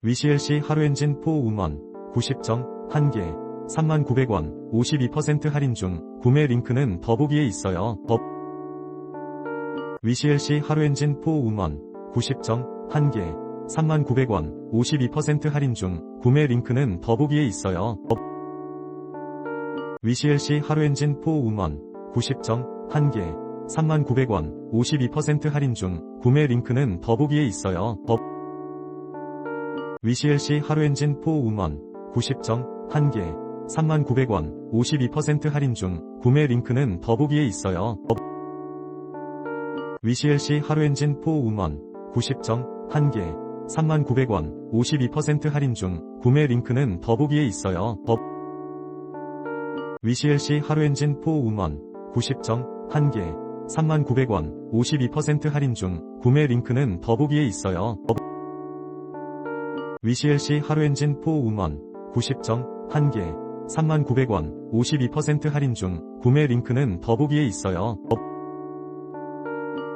위시엘시 하루엔진 4 우먼 90정 1개 39,000원 52% 할인 중 구매 링크는 더보기에 있어요. 더 위시엘시 하루엔진 4 우먼 90정 1개 39,000원 52% 할인 중 구매 링크는 더보기에 있어요. 더 위시엘시 하루엔진 4 우먼 90정 1개 39,000원 52% 할인 중 구매 링크는 더보기에 있어요. 더 위시엘시 하루엔진 4 우먼 90정 1개 39,000원 52% 할인 중 구매 링크는 더보기에 있어요. 더 위시엘시 하루엔진 4 우먼 90정 1개 39,000원 52% 할인 중 구매 링크는 더보기에 있어요. 더 위시엘시 하루엔진 4 우먼 90정 1개 39,000원 52% 할인 중 구매 링크는 더보기에 있어요. 더 위시엘시 하루엔진 4 우먼 90정 1개 39,000원 52% 할인 중 구매 링크는 더보기에 있어요. 더